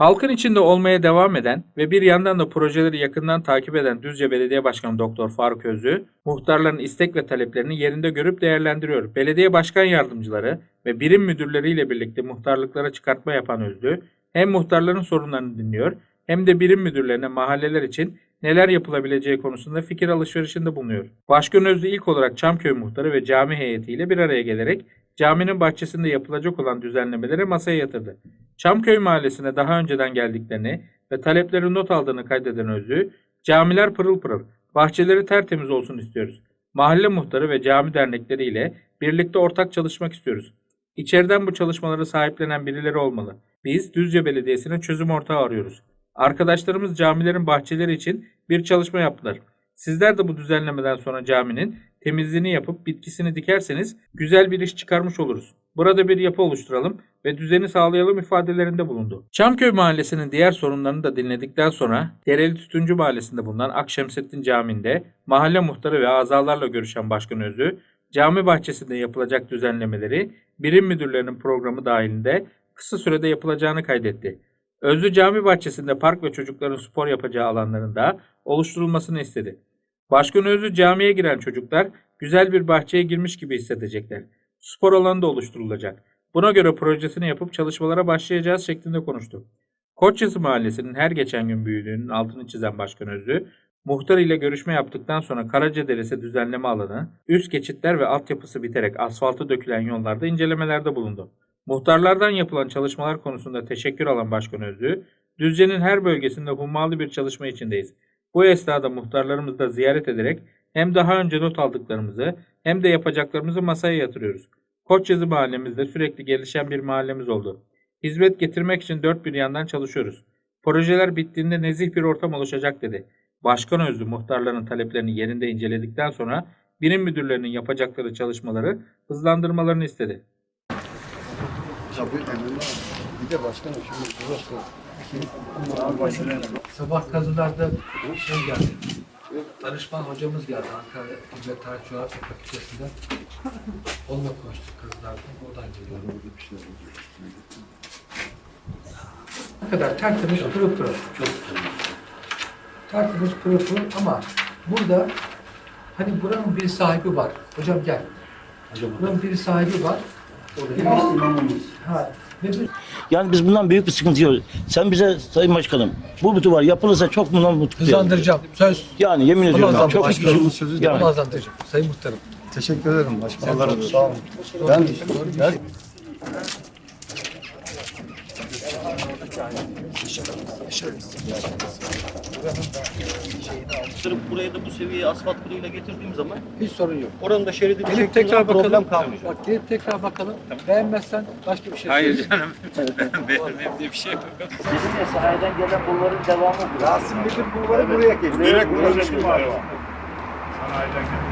Halkın içinde olmaya devam eden ve bir yandan da projeleri yakından takip eden Düzce Belediye Başkanı Doktor Faruk Özlü, muhtarların istek ve taleplerini yerinde görüp değerlendiriyor. Belediye başkan yardımcıları ve birim müdürleriyle birlikte muhtarlıklara çıkartma yapan Özlü, hem muhtarların sorunlarını dinliyor hem de birim müdürlerine mahalleler için neler yapılabileceği konusunda fikir alışverişinde bulunuyor. Başkan Özlü ilk olarak Çamköy muhtarı ve cami heyetiyle bir araya gelerek caminin bahçesinde yapılacak olan düzenlemeleri masaya yatırdı. Çamköy mahallesine daha önceden geldiklerini ve talepleri not aldığını kaydeden Özlü, camiler pırıl pırıl, bahçeleri tertemiz olsun istiyoruz. Mahalle muhtarı ve cami dernekleri ile birlikte ortak çalışmak istiyoruz. İçeriden bu çalışmaları sahiplenen birileri olmalı. Biz Düzce Belediyesi'ne çözüm ortağı arıyoruz. Arkadaşlarımız camilerin bahçeleri için bir çalışma yaptılar. Sizler de bu düzenlemeden sonra caminin temizliğini yapıp bitkisini dikerseniz güzel bir iş çıkarmış oluruz. Burada bir yapı oluşturalım ve düzeni sağlayalım ifadelerinde bulundu. Çamköy Mahallesi'nin diğer sorunlarını da dinledikten sonra Dereli Tütüncü Mahallesi'nde bulunan Akşemsettin Camii'nde mahalle muhtarı ve azalarla görüşen Başkan Özü, cami bahçesinde yapılacak düzenlemeleri birim müdürlerinin programı dahilinde kısa sürede yapılacağını kaydetti. Özlü Cami Bahçesi'nde park ve çocukların spor yapacağı alanlarında oluşturulmasını istedi. Başkan Özlü camiye giren çocuklar güzel bir bahçeye girmiş gibi hissedecekler. Spor alanı da oluşturulacak. Buna göre projesini yapıp çalışmalara başlayacağız şeklinde konuştu. Koçyazı Mahallesi'nin her geçen gün büyüdüğünün altını çizen Başkan Özlü, muhtar ile görüşme yaptıktan sonra Karacaderesi düzenleme alanı, üst geçitler ve altyapısı biterek asfalta dökülen yollarda incelemelerde bulundu. Muhtarlardan yapılan çalışmalar konusunda teşekkür alan Başkan Özlü, Düzce'nin her bölgesinde hummalı bir çalışma içindeyiz. Bu esnada muhtarlarımızı da ziyaret ederek hem daha önce not aldıklarımızı hem de yapacaklarımızı masaya yatırıyoruz. Koçyazı mahallemizde sürekli gelişen bir mahallemiz oldu. Hizmet getirmek için dört bir yandan çalışıyoruz. Projeler bittiğinde nezih bir ortam oluşacak dedi. Başkan Özlü muhtarların taleplerini yerinde inceledikten sonra birim müdürlerinin yapacakları çalışmaları hızlandırmalarını istedi. Bir de başkanım şimdi burası. Sabah kazılarda şey geldi. Danışman hocamız geldi Ankara Hizmet Tarih Coğrafya Fakültesinden. Onunla konuştuk kızlardan. Oradan geliyor. Ne kadar tertemiz pırıl pırıl. Çok Tertemiz pırıl pırıl ama burada hani buranın bir sahibi var. Hocam gel. Buranın bir sahibi var. Ha, ve bir Yani biz bundan büyük bir sıkıntı yok. Sen bize Sayın Başkanım bu bütün var yapılırsa çok bundan mutluyum. hızlandıracağım. Söz. Yani yemin ediyorum Allah'ım, çok başkanımın sözü de yani. Hızlandıracağım. Sayın Muhtarım. Teşekkür ederim başkanım. Allah razı olsun. Sağ olun. Ben, ben Buraya da bu seviyeye asfalt kırığıyla getirdiğim zaman Hiç sorun yok. oranın da şeridi Gelip tekrar bakalım. kalmayacak. Bak gelip tekrar bakalım. Beğenmezsen başka bir şey Hayır canım. sahiden gelen bunların devamı. Rasim Bildir Bulvarı buraya geliyor. Direkt burası var. Sanayiden geliyor.